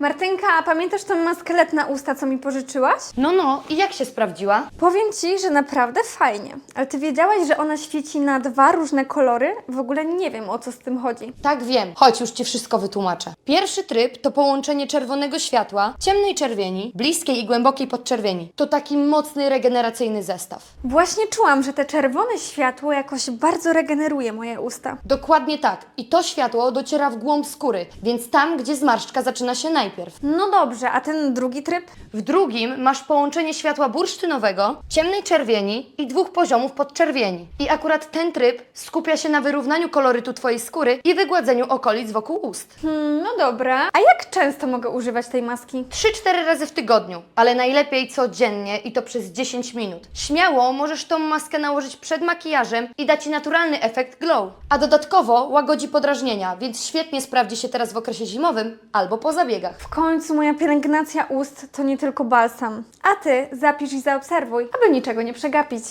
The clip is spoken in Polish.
Martynka, a pamiętasz tą maskę na usta, co mi pożyczyłaś? No, no, i jak się sprawdziła? Powiem Ci, że naprawdę fajnie. Ale Ty wiedziałaś, że ona świeci na dwa różne kolory? W ogóle nie wiem, o co z tym chodzi. Tak wiem, chodź już Ci wszystko wytłumaczę. Pierwszy tryb to połączenie czerwonego światła, ciemnej czerwieni, bliskiej i głębokiej podczerwieni. To taki mocny, regeneracyjny zestaw. Właśnie czułam, że te czerwone światło jakoś bardzo regeneruje moje usta. Dokładnie tak. I to światło dociera w głąb skóry, więc tam, gdzie zmarszczka zaczyna się najpierw. No dobrze, a ten drugi tryb? W drugim masz połączenie światła bursztynowego, ciemnej czerwieni i dwóch poziomów podczerwieni. I akurat ten tryb skupia się na wyrównaniu kolorytu Twojej skóry i wygładzeniu okolic wokół ust. Hmm, no dobra. A jak często mogę używać tej maski? 3-4 razy w tygodniu, ale najlepiej codziennie i to przez 10 minut. Śmiało możesz tą maskę nałożyć przed makijażem i da Ci naturalny efekt glow. A dodatkowo łagodzi podrażnienia, więc świetnie sprawdzi się teraz w okresie zimowym albo po zabiegach. W końcu moja pielęgnacja ust to nie tylko balsam. A Ty zapisz i zaobserwuj, aby niczego nie przegapić.